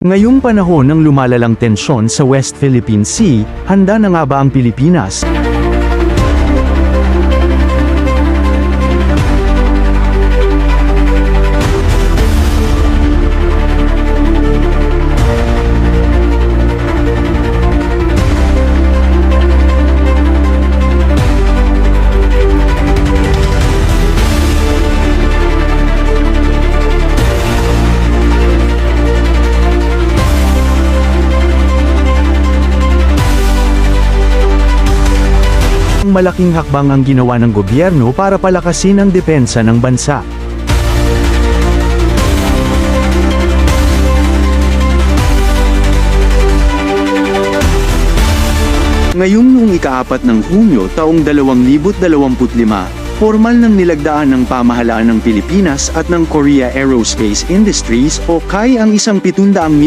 Ngayong panahon ng lumalalang tensyon sa West Philippine Sea, handa na nga ba ang Pilipinas? Ang malaking hakbang ang ginawa ng gobyerno para palakasin ang depensa ng bansa. Ngayong noong ikaapat ng Hunyo taong 2025, formal nang nilagdaan ng pamahalaan ng Pilipinas at ng Korea Aerospace Industries o KAI ang isang 700 milyong